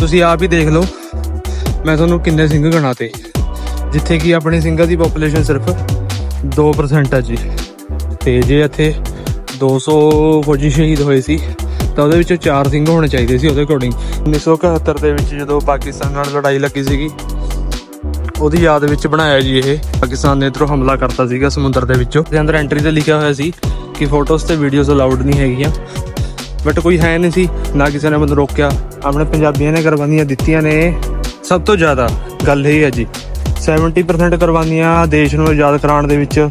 ਤੁਸੀਂ ਆਪ ਹੀ ਦੇਖ ਲਓ। ਮੈਂ ਤੁਹਾਨੂੰ ਕਿੰਨੇ ਸਿੰਘ ਗਣਾਤੇ। ਜਿੱਥੇ ਕਿ ਆਪਣੇ ਸਿੰਘਾਂ ਦੀ ਪੋਪੂਲੇਸ਼ਨ ਸਿਰਫ 2% ਹੈ ਜੀ। ਤੇ ਜੇ ਇੱਥੇ 200 ਫੌਜੀ ਸ਼ਹੀਦ ਹੋਏ ਸੀ, ਤਾਂ ਉਹਦੇ ਵਿੱਚੋਂ 4 ਸਿੰਘ ਹੋਣੇ ਚਾਹੀਦੇ ਸੀ ਉਹਦੇ ਅਕੋਰਡਿੰਗ 1971 ਦੇ ਵਿੱਚ ਜਦੋਂ ਪਾਕਿਸਤਾਨ ਨਾਲ ਲੜਾਈ ਲੱਗੀ ਸੀਗੀ, ਉਹਦੀ ਯਾਦ ਵਿੱਚ ਬਣਾਇਆ ਜੀ ਇਹ। ਪਾਕਿਸਤਾਨ ਨੇ ਇਧਰੋਂ ਹਮਲਾ ਕਰਤਾ ਸੀਗਾ ਸਮੁੰਦਰ ਦੇ ਵਿੱਚੋਂ। ਦੇ ਅੰਦਰ ਐਂਟਰੀ ਤੇ ਲਿਖਿਆ ਹੋਇਆ ਸੀ ਕਿ ਫੋਟੋਜ਼ ਤੇ ਵੀਡੀਓਜ਼ ਅਲਾਉਡ ਨਹੀਂ ਹੈਗੀਆਂ। ਬਟ ਕੋਈ ਹੈ ਨਹੀਂ ਸੀ, ਨਾ ਕਿਸੇ ਨੇ ਮੈਨੂੰ ਰੋਕਿਆ। ਆਪਣੇ ਪੰਜਾਬੀਆਂ ਨੇ ਕੁਰਬਾਨੀਆਂ ਦਿੱਤੀਆਂ ਨੇ। ਸਭ ਤੋਂ ਜ਼ਿਆਦਾ ਗੱਲ ਇਹ ਹੈ ਜੀ 70% ਕੁਰਬਾਨੀਆਂ ਦੇਸ਼ ਨੂੰ ਆਜ਼ਾਦ ਕਰਾਉਣ ਦੇ ਵਿੱਚ।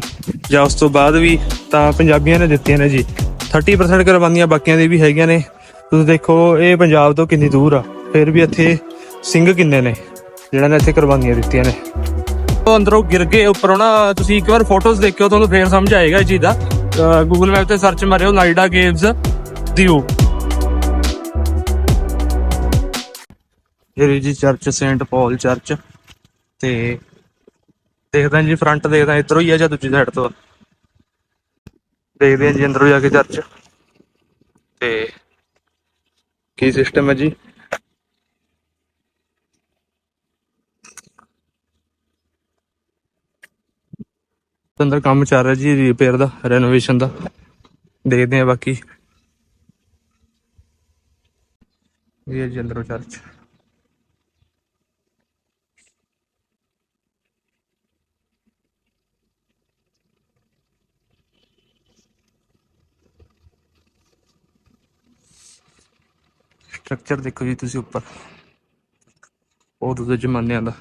ਜਾਂ ਉਸ ਤੋਂ ਬਾਅਦ ਵੀ ਤਾਂ ਪੰਜਾਬੀਆਂ ਨੇ ਦਿੱਤੀਆਂ ਨੇ ਜੀ। 30% ਕੁਰਬਾਨੀਆਂ ਬਾਕੀਆਂ ਦੀ ਵੀ ਹੈਗੀਆਂ ਨੇ। ਤੁਸੀਂ ਦੇਖੋ, ਇਹ ਪੰਜਾਬ ਤੋਂ ਕਿੰਨੀ ਦੂਰ ਆ। ਫਿਰ ਵੀ ਇੱਥੇ ਸਿੰਘ ਕਿੰਨੇ ਨੇ ਜਿਹੜਾ ਨੇ ਇੱਥੇ ਕੁਰਬਾਨੀਆਂ ਦਿੱਤੀਆਂ ਨੇ। ਉਹ ਅੰਦਰੋਂ ਗਿਰ ਗਏ, ਉੱਪਰੋਂ ਨਾ ਤੁਸੀਂ ਇੱਕ ਵਾਰ ਫੋਟੋਜ਼ ਦੇਖਿਓ, ਤੁਹਾਨੂੰ ਫੇਰ ਸਮਝ ਆਏਗਾ ਇਹ ਚੀਜ਼ ਦਾ। ਗੂਗਲ ਮੈਪ ਤੇ ਸਰਚ ਮਾਰਿਓ ਨਾਈਡਾ ਕੇਵਸ ਦਿਓ। ਇਹ ਜੀ ਚਰਚ, ਸੇਂਟ ਪੌਲ ਚਰਚ, ਤੇ ਦੇਖਦਾ ਜੀ ਫਰੰਟ ਦੇਖਦਾ ਇਧਰੋਂ ਹੀ ਆ ਜਾਂ ਦੂਜੀ ਸਾਈਡ ਤੋਂ? ਦੇਖਦੇ ਹਾਂ ਜੀ, ਅੰਦਰੋਂ ਜਾ ਕੇ ਚਰਚ। ਤੇ ਕੀ ਸਿਸਟਮ ਹੈ ਜੀ? ਅੰਦਰ ਕੰਮ ਚੱਲ ਰਿਹਾ ਜੀ ਰਿਪੇਅਰ ਦਾ ਰੈਨੋਵੇਸ਼ਨ ਦਾ। ਦੇਖਦੇ ਹਾਂ ਬਾਕੀ। ਇਹ ਹੈ ਜੀ ਅੰਦਰੋਂ ਚਰਚ ਸਟਰਕਚਰ ਦੇਖੋ ਜੀ ਤੁਸੀਂ ਉੱਪਰ ਉਹ ਦੂਜੇ ਜ਼ਮਾਨਿਆਂ ਦਾ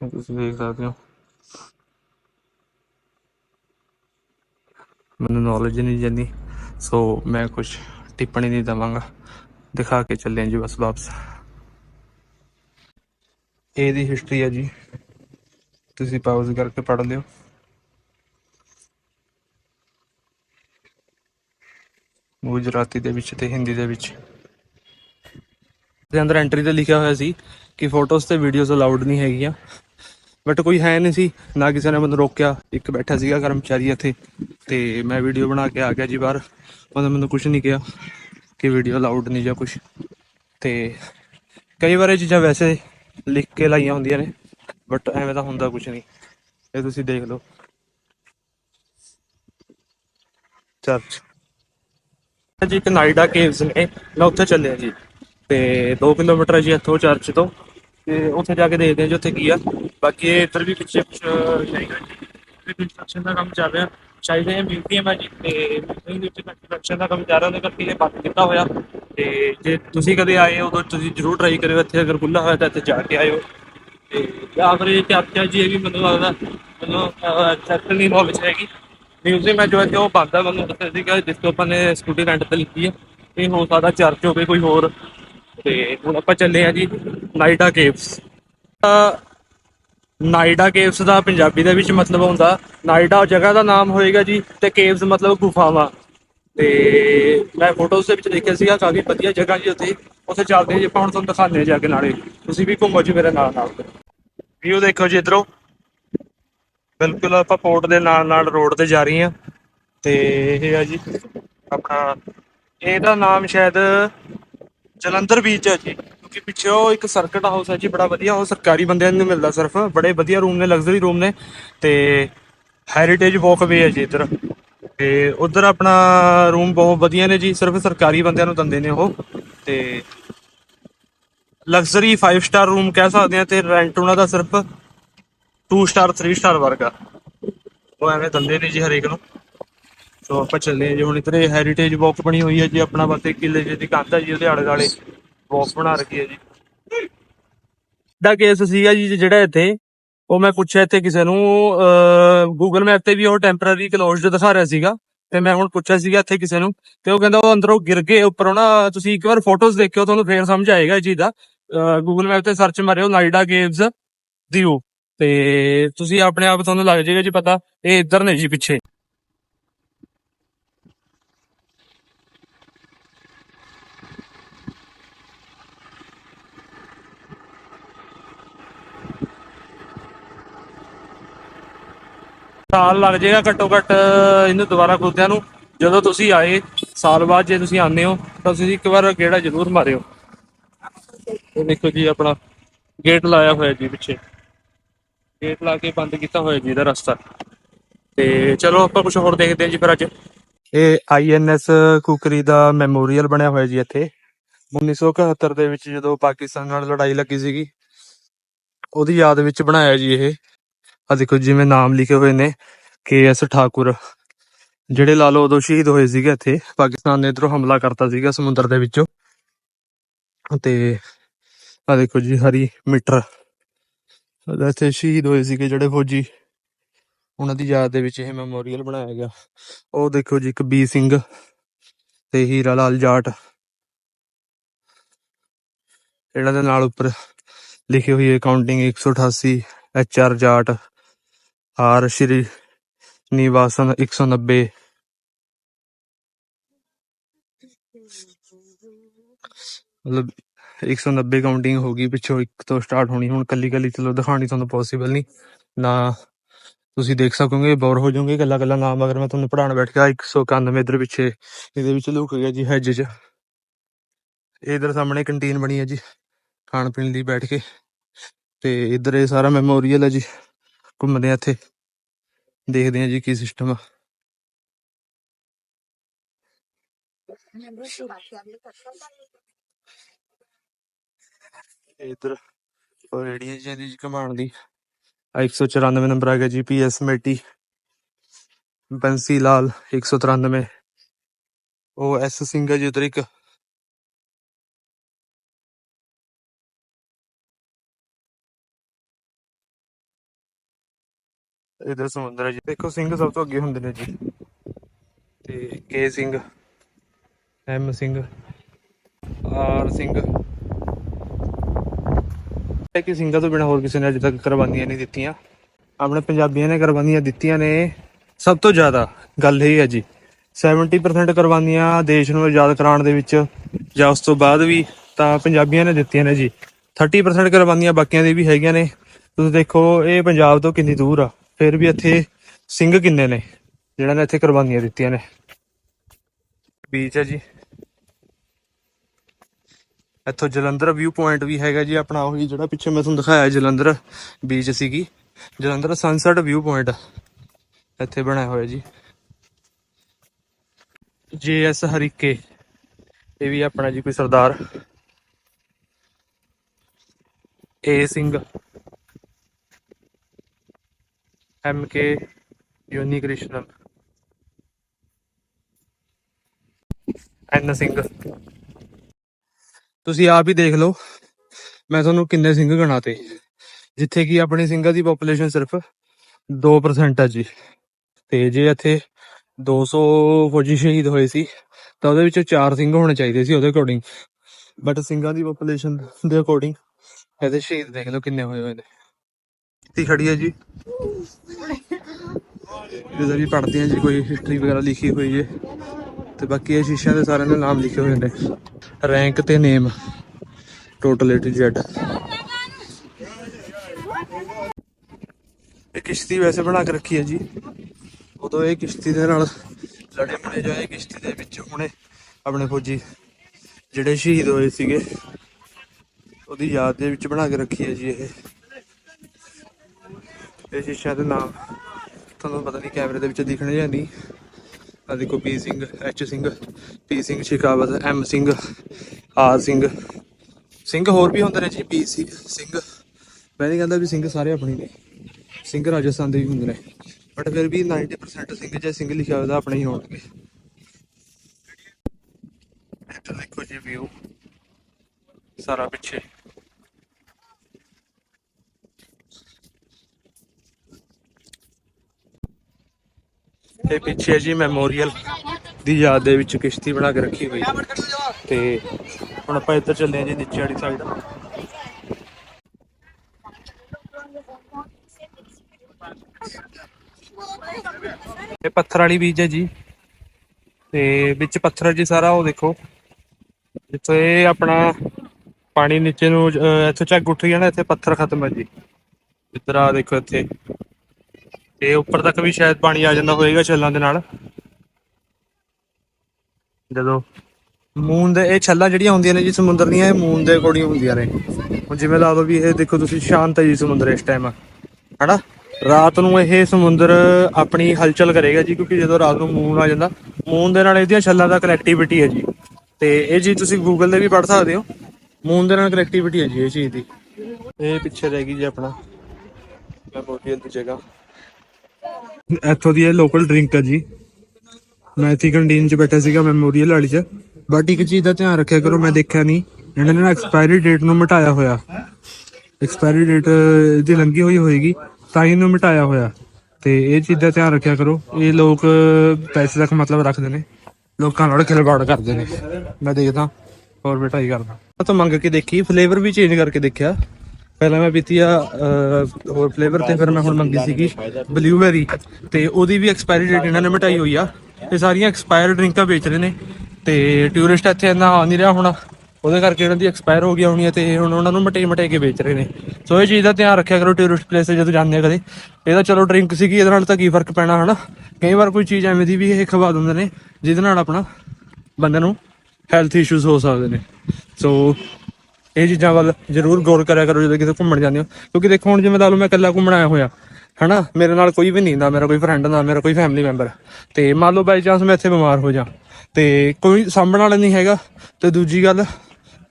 ਇਹ ਤੁਸੀਂ ਦੇਖ ਸਕਦੇ ਹੋ ਮੈਨੂੰ ਨੌਲੇਜ ਨਹੀਂ ਜੰਨੀ ਸੋ ਮੈਂ ਕੁਝ ਟਿੱਪਣੀ ਨਹੀਂ ਦਵਾਂਗਾ। ਦਿਖਾ ਕੇ ਚੱਲੇ ਜੀ ਬਸ ਵਾਪਸ। ਇਹਦੀ ਹਿਸਟਰੀ ਹੈ ਜੀ। ਤੁਸੀਂ ਪਾਉਜ਼ ਕਰਕੇ ਪੜ੍ਹ ਲਿਓ। ਗੁਜਰਾਤੀ ਦੇ ਵਿੱਚ ਤੇ ਹਿੰਦੀ ਦੇ ਵਿੱਚ। ਦੇ ਅੰਦਰ ਐਂਟਰੀ ਤੇ ਲਿਖਿਆ ਹੋਇਆ ਸੀ ਕਿ ਫੋਟੋਜ਼ ਤੇ ਵੀਡੀਓਜ਼ ਅਲਾਉਡ ਨਹੀਂ ਹੈਗੀਆਂ। ਬਟ ਕੋਈ ਹੈ ਨਹੀਂ ਸੀ, ਨਾ ਕਿਸੇ ਨੇ ਮੈਨੂੰ ਰੋਕਿਆ। ਇੱਕ ਬੈਠਾ ਸੀਗਾ ਕਰਮਚਾਰੀ ਇੱਥੇ, ਤੇ ਮੈਂ ਵੀਡੀਓ ਬਣਾ ਕੇ ਆ ਗਿਆ ਜੀ ਬਾਹਰ। ਉਹਨੇ ਮੈਨੂੰ ਕੁਝ ਨਹੀਂ ਕਿਹਾ ਕਿ ਵੀਡੀਓ ਅਲਾਉਡ ਨਹੀਂ ਜਾਂ ਕੁਝ ਤੇ ਕਈ ਵਾਰ ਇਹ ਚੀਜ਼ਾਂ ਵੈਸੇ ਲਿਖ ਕੇ ਲਾਈਆਂ ਹੁੰਦੀਆਂ ਨੇ ਬਟ ਐਵੇਂ ਤਾਂ ਹੁੰਦਾ ਕੁਝ ਨਹੀਂ। ਇਹ ਤੁਸੀਂ ਦੇਖ ਲਓ। ਚਰਚ ਜੀ ਇੱਕ ਨਾਈਡਾ ਕੇਵਸ ਨੇ, ਮੈਂ ਉੱਥੇ ਚੱਲਿਆ ਜੀ। ਤੇ 2 ਕਿਲੋਮੀਟਰ ਹੈ ਜੀ ਇੱਥੋਂ ਚਰਚ ਤੋਂ। ਤੇ ਉੱਥੇ ਜਾ ਕੇ ਦੇਖਦੇ ਹਾਂ ਜੀ ਉੱਥੇ ਕੀ ਆ। ਬਾਕੀ ਇਹ ਇੱਧਰ ਵੀ ਪਿੱਛੇ ਕੁਛ ਹੈਗਾ ਜੀ ਕੰਸਟਰਕਸ਼ਨ ਦਾ ਕੰਮ ਚੱਲ ਰਿਹਾ। ਸ਼ਾਇਦ ਇਹ ਮਿਊਜ਼ੀਅਮ ਹੈ ਜੀ। ਤੇ ਮਿਊਜ਼ੀਅਮ ਦੇ ਵਿੱਚ ਕੰਸਟਰਕਸ਼ਨ ਦਾ ਕੰਮ ਚੱਲ ਰਿਹਾ। ਉਹਦੇ ਕਰਕੇ ਇਹ ਬੰਦ ਕੀਤਾ ਹੋਇਆ। ਤੇ ਜੇ ਤੁਸੀਂ ਕਦੇ ਆਏ ਹੋ ਤਾਂ ਤੁਸੀਂ ਜ਼ਰੂਰ ਟਰਾਈ ਕਰਿਓ। ਇੱਥੇ ਅਗਰ ਖੁੱਲਾ ਹੋਇਆ ਤਾਂ ਇੱਥੇ ਜਾ ਕੇ ਆਇਓ। ਤੇ ਜਾਂ ਫਿਰ ਇਹ ਜੀ, ਇਹ ਵੀ ਮੈਨੂੰ ਲੱਗਦਾ, ਮੈਨੂੰ ਸੈਕਟਰ ਨਹੀਂ ਨੌਲੇਜ ਹੈਗੀ। ਮਿਊਜ਼ੀਅਮ ਹੈ ਜੋ ਹੈ ਕਿ ਉਹ ਬੰਦ ਹੈ। ਮੈਨੂੰ ਦੱਸਿਆ ਸੀਗਾ, ਜਿਸ ਤੋਂ ਆਪਾਂ ਨੇ ਸਕੂਟੀ ਰੈਂਟ ਤੇ ਲਿੱਤੀ ਹੈ। ਇਹ ਹੋ ਸਕਦਾ ਚਰਚ ਹੋਵੇ, ਕੋਈ ਹੋਰ। ਤੇ ਹੁਣ ਆਪਾਂ ਚੱਲੇ ਆ ਜੀ ਨਾਈਟਾ ਕੇਵਸ ਨਾਈਡਾ ਕੇਵਸ ਦਾ ਪੰਜਾਬੀ ਦੇ ਵਿੱਚ ਮਤਲਬ ਹੁੰਦਾ। ਨਾਈਡਾ ਜਗ੍ਹਾ ਦਾ ਨਾਮ ਹੋਏਗਾ ਜੀ ਤੇ ਕੇਵਸ ਮਤਲਬ ਗੁਫਾਵਾਂ। ਤੇ ਮੈਂ ਫੋਟੋਜ਼ ਦੇ ਵਿੱਚ ਦੇਖਿਆ ਸੀਗਾ, ਕਾਫੀ ਵਧੀਆ ਜਗ੍ਹਾ ਜੀ ਉੱਥੇ। ਉੱਥੇ ਚੱਲਦੇ ਹਾਂ ਜੀ ਆਪਾਂ, ਹੁਣ ਤੁਹਾਨੂੰ ਦਿਖਾਉਂਦੇ ਹਾਂ ਜਾ ਕੇ ਨਾਲੇ। ਤੁਸੀਂ ਵੀ ਘੁੰਮੋ ਜੀ ਮੇਰੇ ਨਾਲ ਨਾਲ। ਵੀਊ ਦੇਖੋ ਜੀ ਇਧਰੋਂ। ਬਿਲਕੁਲ ਆਪਾਂ ਪੋਰਟ ਦੇ ਨਾਲ ਨਾਲ ਰੋਡ ਤੇ ਜਾ ਰਹੀ ਹਾਂ। ਤੇ ਇਹ ਆ ਜੀ ਆਪਣਾ, ਇਹਦਾ ਨਾਮ ਸ਼ਾਇਦ ਜਲੰਧਰ ਬੀਚ ਹੈ ਜੀ। ਕਿਉਂਕਿ ਪਿੱਛੇ ਉਹ ਇੱਕ ਸਰਕਟ ਹਾਊਸ ਹੈ ਜੀ, ਬੜਾ ਵਧੀਆ, ਉਹ ਸਰਕਾਰੀ ਬੰਦਿਆਂ ਨੂੰ ਮਿਲਦਾ ਸਿਰਫ, ਬੜੇ ਵਧੀਆ ਰੂਮ ਨੇ ਲਗਜ਼ਰੀ ਰੂਮ ਨੇ, ਤੇ ਹੈਰੀਟੇਜ ਵਾਕਵੇ ਹੈ ਜੀ ਇੱਧਰ। ਤੇ ਉਧਰ ਆਪਣਾ ਰੂਮ ਬਹੁਤ ਵਧੀਆ ਨੇ ਜੀ, ਸਿਰਫ ਸਰਕਾਰੀ ਬੰਦਿਆਂ ਨੂੰ ਦਿੰਦੇ ਨੇ ਉਹ, ਤੇ ਲਗਜ਼ਰੀ 5 ਸਟਾਰ ਰੂਮ ਕਹਿ ਸਕਦੇ ਆ ਤੇ ਰੈਂਟ ਉਹਨਾਂ ਦਾ ਸਿਰਫ 2 ਸਟਾਰ 3 ਸਟਾਰ ਵਰਗਾ। ਉਹ ਐਵੇਂ ਦਿੰਦੇ ਨੇ ਜੀ ਹਰੇਕ ਨੂੰ। ਸੋ ਆਪਾਂ ਚੱਲੇ ਜੀ ਹੁਣ ਇੱਧਰ ਹੈਰੀਟੇਜ ਵਾਕ ਬਣੀ ਹੋਈ ਹੈ ਜੀ ਆਪਣਾ, ਬਸ ਕਿਲੇ ਜਿਹੀ ਦੀ ਕੰਧ ਹੈ ਜੀ ਉਹਦੇ ਆਲੇ ਦੁਆਲੇ ਬਣਾ ਰੱਖੀ ਹੈ ਜੀ। ਦਾ ਕੇਸ ਸੀਗਾ ਜੀ ਜਿਹੜਾ ਇੱਥੇ, ਉਹ ਮੈਂ ਪੁੱਛਿਆ ਇੱਥੇ ਕਿਸੇ ਨੂੰ ਗੂਗਲ ਮੈਪ ਤੇ ਵੀ ਉਹ ਟੈਂਪਰੇਰੀ ਕਲੋਜ਼ਡ ਦਿਖਾ ਰਿਹਾ ਸੀਗਾ, ਤੇ ਮੈਂ ਹੁਣ ਪੁੱਛਿਆ ਸੀਗਾ ਇੱਥੇ ਕਿਸੇ ਨੂੰ, ਤੇ ਉਹ ਕਹਿੰਦਾ ਉਹ ਅੰਦਰੋਂ ਗਿਰ ਗਏ, ਉੱਪਰੋਂ ਨਾ ਤੁਸੀਂ ਇੱਕ ਵਾਰ ਫੋਟੋਜ਼ ਦੇਖਿਓ, ਤੁਹਾਨੂੰ ਫੇਰ ਸਮਝ ਆਏਗਾ ਇਹ ਚੀਜ਼ ਦਾ। ਗੂਗਲ ਮੈਪ ਤੇ ਸਰਚ ਮਾਰਿਓ ਨਾਈਡਾ ਕੇਵਸ ਦਿਓ ਤੇ ਤੁਸੀਂ ਆਪਣੇ ਆਪ ਤੁਹਾਨੂੰ ਲੱਗ ਜਾਏਗਾ ਜੀ ਪਤਾ, ਇਹ ਇੱਧਰ ਨੇ ਜੀ ਪਿੱਛੇ। ਸਾਲ ਲੱਗ ਜਾਏਗਾ ਘੱਟੋ ਘੱਟ ਇਹਨੂੰ ਦੁਬਾਰਾ ਖੋਦਿਆਂ ਨੂੰ। ਜਦੋਂ ਤੁਸੀਂ ਆਏ, ਸਾਲ ਬਾਅਦ ਜੇ ਤੁਸੀਂ ਆਉਂਦੇ ਹੋ, ਤਾਂ ਤੁਸੀਂ ਇੱਕ ਵਾਰ ਗੇੜਾ ਜ਼ਰੂਰ ਮਾਰਿਓ। ਇਹ ਦੇਖੋ ਜੀ ਆਪਣਾ, ਗੇਟ ਲਾਇਆ ਹੋਇਆ ਜੀ ਪਿੱਛੇ। ਗੇਟ ਲਾ ਕੇ ਬੰਦ ਕੀਤਾ ਹੋਇਆ ਜੀ ਇਹਦਾ ਰਸਤਾ। ਤੇ ਚਲੋ ਆਪਾਂ ਕੁਝ ਹੋਰ ਦੇਖਦੇ ਹਾਂ ਜੀ ਫਿਰ ਅੱਜ। ਇਹ ਆਈਐਨਐਸ ਕੁਕਰੀ ਦਾ ਮੈਮੋਰੀਅਲ ਬਣਿਆ ਹੋਇਆ ਜੀ ਇੱਥੇ। 1971 ਦੇ ਵਿੱਚ ਜਦੋਂ ਪਾਕਿਸਤਾਨ ਨਾਲ ਲੜਾਈ ਲੱਗੀ ਸੀਗੀ, ਉਹਦੀ ਯਾਦ ਵਿੱਚ ਬਣਾਇਆ ਜੀ ਇਹ। ਆ ਦੇਖੋ ਜਿਵੇਂ ਨਾਮ ਲਿਖੇ ਹੋਏ ਨੇ ਕੇ ਐਸ ਠਾਕੁਰ। ਜਿਹੜੇ ਲਾਲੋ ਉਦੋਂ ਸ਼ਹੀਦ ਹੋਏ ਸੀਗੇ ਇੱਥੇ। ਪਾਕਿਸਤਾਨ ਨੇ ਇਧਰੋਂ ਹਮਲਾ ਕਰਤਾ ਸੀਗਾ ਸਮੁੰਦਰ ਦੇ ਵਿੱਚੋਂ। ਤੇ ਆ ਦੇਖੋ ਜੀ, ਹਰੀ ਮਿੱਟਰ। ਇੱਥੇ ਸ਼ਹੀਦ ਹੋਏ ਸੀਗੇ ਜਿਹੜੇ ਫੌਜੀ। ਉਹਨਾਂ ਦੀ ਯਾਦ ਦੇ ਵਿੱਚ ਇਹ ਮੈਮੋਰੀਅਲ ਬਣਾਇਆ ਗਿਆ। ਉਹ ਦੇਖੋ ਜੀ, ਇੱਕ ਬੀ ਸਿੰਘ ਤੇ ਹੀਰਾ ਲਾਲ ਜਾਟ। ਇਹਨਾਂ ਦੇ ਨਾਲ ਉੱਪਰ ਲਿਖੀ ਹੋਈ ਹੈ counting 188 H R Jat. R Srinivasan 190 ਮਤਲਬ 190 ਕਾਊਂਟਿੰਗ ਹੋ ਗਈ, ਪਿੱਛੋਂ ਇੱਕ ਤੋਂ ਸਟਾਰਟ ਹੋਣੀ, ਹੁਣ ਕੱਲੀ ਕੱਲੀ ਚਲੋ ਦਿਖਾਣੀ ਤੁਹਾਨੂੰ ਪੋਸੀਬਲ ਨਹੀਂ। ਨਾ ਤੁਸੀਂ ਦੇਖ ਸਕੋਗੇ ਬੋਰ ਹੋ ਜਾਓਗੇ ਕੱਲਾ ਕੱਲਾ ਨਾਮ, ਅਗਰ ਮੈਂ ਤੁਹਾਨੂੰ ਪੜਾਉਣ ਬੈਠ ਗਿਆ 191 ਇਧਰ ਪਿੱਛੇ, ਇਹਦੇ ਵਿੱਚ ਲੁਕ ਗਿਆ ਜੀ ਹੈਜ 'ਚ। ਇਧਰ ਸਾਹਮਣੇ ਕੰਟੀਨ ਬਣੀ ਹੈ ਜੀ, ਖਾਣ ਪੀਣ ਲਈ ਬੈਠ ਕੇ। ਤੇ ਇਧਰ ਇਹ ਸਾਰਾ ਮੈਮੋਰੀਅਲ ਹੈ ਜੀ। ਘੁੰਮਦੇ ਆ ਇੱਥੇ। ਦੇਖਦੇ ਆ ਜੀ ਕੀ ਸਿਸਟਮ ਆ। ਇਧਰ ਉਹ ਰੇੜੀਆਂ ਜੀ ਦੀ ਕਮਾਣ ਦੀ। ਆਹ 194 ਨੰਬਰ ਆ ਗਿਆ ਜੀ ਪੀਐਸ ਮੇਟੀ। ਬੰਸੀ ਲਾਲ 193 ਉਹ ਐਸ ਸਿੰਘ ਹੈ ਜੀ ਉਧਰ ਇੱਕ ਇਧਰ ਸਮੁੰਦਰ ਹੈ ਜੀ। ਦੇਖੋ ਸਿੰਘ ਸਭ ਤੋਂ ਅੱਗੇ ਹੁੰਦੇ ਨੇ ਜੀ। ਤੇ K Singh, M Singh, R Singh. ਕਿ ਸਿੰਘਾਂ ਤੋਂ ਬਿਨਾ ਹੋਰ ਕਿਸੇ ਨੇ ਅਜੇ ਤੱਕ ਕੁਰਬਾਨੀਆਂ ਨਹੀਂ ਦਿੱਤੀਆਂ। ਆਪਣੇ ਪੰਜਾਬੀਆਂ ਨੇ ਕੁਰਬਾਨੀਆਂ ਦਿੱਤੀਆਂ ਨੇ। ਸਭ ਤੋਂ ਜ਼ਿਆਦਾ ਗੱਲ ਇਹ ਹੈ ਜੀ 70% ਕੁਰਬਾਨੀਆਂ ਦੇਸ਼ ਨੂੰ ਆਜ਼ਾਦ ਕਰਾਉਣ ਦੇ ਵਿੱਚ ਜਾਂ ਉਸ ਤੋਂ ਬਾਅਦ ਵੀ ਤਾਂ ਪੰਜਾਬੀਆਂ ਨੇ ਦਿੱਤੀਆਂ ਨੇ ਜੀ। 30% ਕੁਰਬਾਨੀਆਂ ਬਾਕੀਆਂ ਦੀ ਵੀ ਹੈਗੀਆਂ ਨੇ। ਤੁਸੀਂ ਦੇਖੋ, ਇਹ ਪੰਜਾਬ ਤੋਂ ਕਿੰਨੀ ਦੂਰ ਆ। ਫਿਰ ਵੀ ਇੱਥੇ ਸਿੰਘ ਕਿੰਨੇ ਨੇ? ਜਿਹੜਾ ਨੇ ਇੱਥੇ ਕੁਰਬਾਨੀਆਂ ਦਿੱਤੀਆਂ ਨੇ। ਬੀਚ ਹੈ ਜੀ। ਇੱਥੋਂ ਜਲੰਧਰ ਵਿਊ ਪੁਆਇੰਟ ਵੀ ਹੈਗਾ ਜੀ ਆਪਣਾ, ਉਹੀ ਜਿਹੜਾ ਪਿੱਛੇ ਮੈਂ ਤੁਹਾਨੂੰ ਦਿਖਾਇਆ ਜਲੰਧਰ ਬੀਚ ਸੀਗੀ। ਜਲੰਧਰ ਸਨਸੈਟ ਵਿਊ ਪੁਆਇੰਟ ਇੱਥੇ ਬਣਾਇਆ ਹੋਇਆ ਜੀ। ਜੀਐਸ ਹਰੀਕੇ, ਇਹ ਵੀ ਆਪਣਾ ਜੀ ਕੋਈ ਸਰਦਾਰ। A Singh. M K Unnikrishnan N Singh ਤੁਸੀਂ ਆਪ ਹੀ ਦੇਖ ਲਓ। ਮੈਂ ਤੁਹਾਨੂੰ ਕਿੰਨੇ ਸਿੰਘ ਗਣਾਤੇ ਜਿੱਥੇ ਕਿ ਆਪਣੀ ਸਿੰਘਾਂ ਦੀ ਪੋਪੂਲੇਸ਼ਨ ਸਿਰਫ 2% ਹੈ ਜੀ। ਤੇ ਜੇ ਇੱਥੇ 200 ਫੌਜੀ ਸ਼ਹੀਦ ਹੋਏ ਸੀ, ਤਾਂ ਉਹਦੇ ਵਿੱਚੋਂ 4 ਸਿੰਘ ਹੋਣੇ ਚਾਹੀਦੇ ਸੀ ਉਹਦੇ ਅਕੋਰਡਿੰਗ ਬਟ ਸਿੰਘਾਂ ਦੀ ਪੋਪੂਲੇਸ਼ਨ ਦੇ ਅਕੋਰਡਿੰਗ ਇਹਦੇ ਸ਼ਹੀਦ ਦੇਖ ਲਓ ਕਿੰਨੇ ਹੋਏ ਹੋਏ ਨੇ। ਤੀ ਖੜੀ ਹੈ ਜੀ। ਜਿਹਦੇ ਵੀ ਪੜ੍ਹਦੇ ਆ ਜੀ, ਕੋਈ ਹਿਸਟਰੀ ਵਗੈਰਾ ਲਿਖੀ ਹੋਈ ਹੈ। ਤੇ ਬਾਕੀ ਇਹ ਸ਼ੀਸ਼ਿਆਂ ਦੇ ਸਾਰਿਆਂ ਦੇ ਨਾਮ ਲਿਖੇ ਹੋਏ ਨੇ। ਰੈਂਕ ਤੇ name total A to Z ਇਹ ਕਿਸ਼ਤੀ ਵੈਸੇ ਬਣਾ ਕੇ ਰੱਖੀ ਹੈ ਜੀ। ਉਦੋਂ ਇਹ ਕਿਸ਼ਤੀ ਦੇ ਨਾਲ ਲੜੇ ਮੜੇ ਜਾਏ ਕਿਸ਼ਤੀ ਦੇ ਵਿੱਚ ਹੁਣੇ ਆਪਣੇ ਫੌਜੀ ਜਿਹੜੇ ਸ਼ਹੀਦ ਹੋਏ ਸੀਗੇ, ਉਹਦੀ ਯਾਦ ਦੇ ਵਿੱਚ ਬਣਾ ਕੇ ਰੱਖੀ ਹੈ ਜੀ ਇਹ। ਇਹ ਸ਼ੀਸ਼ਿਆਂ ਦੇ ਨਾਮ ਤੁਹਾਨੂੰ ਪਤਾ ਨਹੀਂ ਕੈਮਰੇ ਦੇ ਵਿੱਚ ਦਿਖਣੇ ਜਾਂ ਨਹੀਂ। ਆ ਦੇਖੋ P Singh, H Singh, P Singh, Shekhawat, M Singh, R Singh. Singh ਹੋਰ ਵੀ ਹੁੰਦੇ ਨੇ ਜੀ, ਪੀ ਸਿੰਘ ਸਿੰਘ। ਮੈਂ ਨਹੀਂ ਕਹਿੰਦਾ ਵੀ ਸਿੰਘ ਸਾਰੇ ਆਪਣੇ ਨੇ। ਸਿੰਘ ਰਾਜਸਥਾਨ ਦੇ ਵੀ ਹੁੰਦੇ ਨੇ। ਬਟ ਫਿਰ ਵੀ 90% ਸਿੰਘ ਜੇ ਸਿੰਘ ਲਿਖਿਆ ਹੋਇਆ ਤਾਂ ਆਪਣੇ ਹੀ ਹੋਣਗੇ। ਇੱਥੇ ਦੇਖੋ ਜੀ ਵਿਊ ਸਾਰਾ ਪਿੱਛੇ। ਤੇ ਪਿੱਛੇ ਹੈ ਜੀ ਮੈਮੋਰੀਅਲ ਦੀ ਯਾਦ ਦੇ ਵਿੱਚ ਕਿਸ਼ਤੀ ਬਣਾ ਕੇ ਰੱਖੀ ਹੋਈ। ਤੇ ਹੁਣ ਆਪਾਂ ਇੱਧਰ ਚੱਲੇ ਹਾਂ ਜੀ ਨੀਚੇ ਵਾਲੀ ਸਾਈਡ ਇਹ ਪੱਥਰ ਵਾਲੀ ਬੀਜ ਹੈ ਜੀ। ਤੇ ਵਿੱਚ ਪੱਥਰ ਜੀ ਸਾਰਾ ਉਹ ਦੇਖੋ। ਜਿੱਥੇ ਆਪਣਾ ਪਾਣੀ ਨੀਚੇ ਨੂੰ ਇੱਥੇ ਝੱਗ ਉੱਠ ਗਿਆ ਨਾ, ਇੱਥੇ ਪੱਥਰ ਖਤਮ ਹੈ ਜੀ। ਇੱਧਰ ਆ ਦੇਖੋ ਇੱਥੇ। ਤੇ ਉੱਪਰ ਤੱਕ ਵੀ ਸ਼ਾਇਦ ਪਾਣੀ ਆ ਜਾਂਦਾ ਹੋਵੇਗਾ ਛੱਲਾਂ ਦੇ ਨਾਲ। ਜਦੋਂ ਮੂਨ ਦੇ ਇਹ ਛੱਲਾਂ ਜਿਹੜੀਆਂ ਹੁੰਦੀਆਂ ਨੇ ਜੀ ਸਮੁੰਦਰ ਦੀਆਂ, ਇਹ ਮੂਨ ਦੇ ਅਕੋਰਡਿੰਗ ਹੁੰਦੀਆਂ ਨੇ। ਹੁਣ ਜਿਵੇਂ ਲਾ ਲਓ ਵੀ ਇਹ ਦੇਖੋ ਤੁਸੀਂ ਸ਼ਾਂਤ ਹੈ ਜੀ ਸਮੁੰਦਰ ਇਸ ਟਾਈਮ ਹਨਾ? ਰਾਤ ਨੂੰ ਇਹ ਸਮੁੰਦਰ ਆਪਣੀ ਹਲਚਲ ਕਰੇਗਾ ਜੀ, ਕਿਉਂਕਿ ਜਦੋਂ ਰਾਤ ਨੂੰ ਮੂਨ ਆ ਜਾਂਦਾ, ਮੂਨ ਦੇ ਨਾਲ ਇਹਦੀਆਂ ਛੱਲਾਂ ਦਾ ਕਨੈਕਟੀਵਿਟੀ ਹੈ ਜੀ। ਤੇ ਇਹ ਚੀਜ਼ ਤੁਸੀਂ ਗੂਗਲ ਤੇ ਵੀ ਪੜ੍ਹ ਸਕਦੇ ਹੋ। ਮੂਨ ਦੇ ਨਾਲ ਕਨੈਕਟੀਵਿਟੀ ਹੈ ਜੀ ਇਹ ਚੀਜ਼ ਦੀ। ਇਹ ਪਿੱਛੇ ਰਹਿ ਗਈ ਜੀ ਆਪਣਾ। ਮੈਮੋਰੀਅਲ ਦੀ ਜਗ੍ਹਾ। ਇੱਥੋਂ ਦੀ ਇਹ ਲੋਕਲ ਡਰਿੰਕ ਹੈ ਜੀ। ਮੈਂ ਇੱਥੇ ਕੰਟੀਨ 'ਚ ਬੈਠਾ ਸੀਗਾ ਮੈਮੋਰੀਅਲ ਵਾਲੀ 'ਚ। ਬਟ ਇੱਕ ਚੀਜ਼ ਦਾ ਧਿਆਨ ਰੱਖਿਆ ਕਰੋ, ਮੈਂ ਦੇਖਿਆ ਨਹੀਂ। ਇਹਨਾਂ ਨੇ ਨਾ ਐਕਸਪਾਇਰੀ ਡੇਟ ਨੂੰ ਮਿਟਾਇਆ ਹੋਇਆ। ਐਕਸਪਾਇਰੀ ਡੇਟ ਦੀ ਲੰਘੀ ਹੋਈ ਹੋਏਗੀ, ਤਾਂ ਹੀ ਇਹਨੂੰ ਮਿਟਾਇਆ ਹੋਇਆ। ਤੇ ਇਹ ਚੀਜ਼ ਦਾ ਧਿਆਨ ਰੱਖਿਆ ਕਰੋ, ਇਹ ਲੋਕ ਪੈਸੇ ਤੱਕ ਮਤਲਬ ਰੱਖਦੇ ਨੇ। ਲੋਕਾਂ ਨਾਲ ਖਿਲਵਾੜ ਕਰਦੇ ਨੇ। ਮੈਂ ਦੇਖਦਾ, ਹੋਰ ਮਿਟਾਈ ਕਰਦਾ। ਤਾਂ ਮੰਗ ਕੇ ਦੇਖੀ ਫਲੇਵਰ ਵੀ ਚੇਂਜ ਕਰਕੇ ਦੇਖਿਆ। ਪਹਿਲਾਂ ਮੈਂ ਪੀਤੀ ਆ ਅਹ, ਹੋਰ ਫਲੇਵਰ ਤੇ ਫਿਰ ਮੈਂ ਹੁਣ ਮੰਗੀ ਸੀਗੀ ਬਲੂਬੈਰੀ ਤੇ ਉਹਦੀ ਵੀ ਐਕਸਪਾਇਰੀ ਡੇਟ ਇਹਨਾਂ ਨੇ ਮਿਟਾਈ ਹੋਈ ਆ। ਇਹ ਸਾਰੀਆਂ ਐਕਸਪਾਇਰ ਡਰਿੰਕਾਂ ਵੇਚ ਰਹੇ ਨੇ ਤੇ ਟੂਰਿਸਟ ਇੱਥੇ ਇੰਨਾ ਆ ਨਹੀਂ ਰਿਹਾ ਹੁਣ। ਉਹਦੇ ਕਰਕੇ ਇਹਨਾਂ ਦੀ ਐਕਸਪਾਇਰ ਹੋ ਗਈ ਹੋਣੀ ਹੈ ਤੇ ਹੁਣ ਉਹਨਾਂ ਨੂੰ ਮਟੇ ਮਟੇ ਕੇ ਵੇਚ ਰਹੇ ਨੇ। ਸੋ ਇਹ ਚੀਜ਼ ਦਾ ਧਿਆਨ ਰੱਖਿਆ ਕਰੋ ਟੂਰਿਸਟ ਪਲੇਸ ਤੇ ਜਦੋਂ ਜਾਂਦੇ ਆ ਕਦੇ। ਇਹਦਾ ਚਲੋ ਡਰਿੰਕ ਸੀਗੀ ਇਹਦੇ ਨਾਲ ਤਾਂ ਕੀ ਫ਼ਰਕ ਪੈਣਾ ਹਨਾ? ਕਈ ਵਾਰ ਕੋਈ ਚੀਜ਼ ਐਵੇਂ ਦੀ ਵੀ ਇਹ ਖਵਾ ਦਿੰਦੇ ਨੇ ਜਿਹਦੇ ਨਾਲ ਆਪਣਾ ਬੰਦੇ ਨੂੰ ਹੈਲਥ ਇਸ਼ੂਜ਼ ਹੋ ਸਕਦੇ ਨੇ। ਸੋ ਇਹ ਚੀਜ਼ਾਂ ਵੱਲ ਜ਼ਰੂਰ ਗੌਰ ਕਰਿਆ ਕਰੋ ਜਦੋਂ ਕਿਤੇ ਘੁੰਮਣ ਜਾਂਦੇ ਹੋ। ਕਿਉਂਕਿ ਦੇਖੋ ਹੁਣ ਜਿਵੇਂ ਲਾ ਲਓ ਮੈਂ ਇਕੱਲਾ ਘੁੰਮਣ ਆਇਆ ਹੋਇਆ, ਹਨਾ? ਮੇਰੇ ਨਾਲ ਕੋਈ ਵੀ ਨਹੀਂ ਨਾ ਮੇਰਾ ਕੋਈ ਫਰੈਂਡ ਨਾ, ਮੇਰਾ ਕੋਈ ਫੈਮਿਲੀ ਮੈਂਬਰ ਤੇ ਮੰਨ ਲਓ ਬਾਈ ਚਾਂਸ ਮੈਂ ਇੱਥੇ ਬਿਮਾਰ ਹੋ ਜਾ ਤੇ ਕੋਈ ਸਾਂਭਣ ਵਾਲਾ ਨਹੀਂ ਹੈਗਾ। ਤੇ ਦੂਜੀ ਗੱਲ,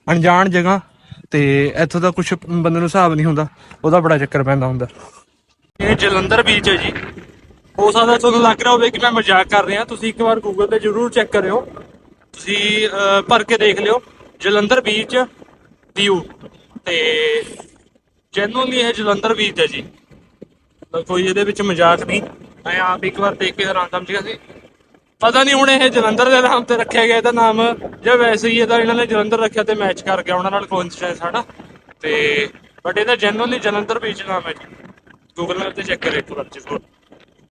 ਅਣਜਾਣ ਜਗ੍ਹਾ, ਤੇ ਇੱਥੋਂ ਦਾ ਕੁਝ ਬੰਦੇ ਨੂੰ ਹਿਸਾਬ ਨਹੀਂ ਹੁੰਦਾ, ਉਹਦਾ ਬੜਾ ਚੱਕਰ ਪੈਂਦਾ ਹੁੰਦਾ। ਇਹ ਜਲੰਧਰ ਬੀਚ ਹੈ ਜੀ। ਹੋ ਸਕਦਾ ਤੁਹਾਨੂੰ ਲੱਗ ਰਿਹਾ ਹੋਵੇ ਕਿ ਮੈਂ ਮਜ਼ਾਕ ਕਰ ਰਿਹਾ, ਤੁਸੀਂ ਇੱਕ ਵਾਰ ਗੂਗਲ ਤੇ ਜ਼ਰੂਰ ਚੈੱਕ ਕਰਿਓ। ਤੁਸੀਂ ਭਰ ਕੇ ਦੇਖ ਲਿਓ। ਜਲੰਧਰ ਬੀਚ ਵਿਊ ਤੇ ਜੈਨੂਅਲੀ ਇਹ ਜਲੰਧਰ ਬੀਚ ਹੈ ਜੀ। ਕੋਈ ਇਹਦੇ ਵਿੱਚ ਮਜ਼ਾਕ ਨਹੀਂ। ਮੈਂ ਆਪ ਇੱਕ ਵਾਰ ਦੇਖ ਕੇ ਹੈਰਾਨ ਸਮਝ ਗਿਆ ਸੀ ਪਤਾ ਨਹੀਂ ਹੁਣ ਇਹ ਜਲੰਧਰ ਦੇ ਨਾਮ ਤੇ ਰੱਖਿਆ ਗਿਆ, ਇਹਦਾ ਨਾਮ ਜਾਂ ਵੈਸੇ ਹੀ ਇਹਦਾ ਇਹਨਾਂ ਨੇ ਜਲੰਧਰ ਰੱਖਿਆ ਤੇ ਮੈਚ ਕਰ ਗਿਆ, ਉਹਨਾਂ ਨਾਲ ਕੋਇਨਸੀਡੈਂਸ ਹਨਾ ਤੇ ਬਟ ਇਹਦਾ ਜੈਨੂਨਲੀ ਜਲੰਧਰ ਬੀਚ ਨਾਮ ਹੈ ਜੀ। ਗੂਗਲ ਮੈਪ ਤੇ ਚੈੱਕ ਕਰਿਓ ਇੱਕ ਵਾਰ ਜ਼ਰੂਰ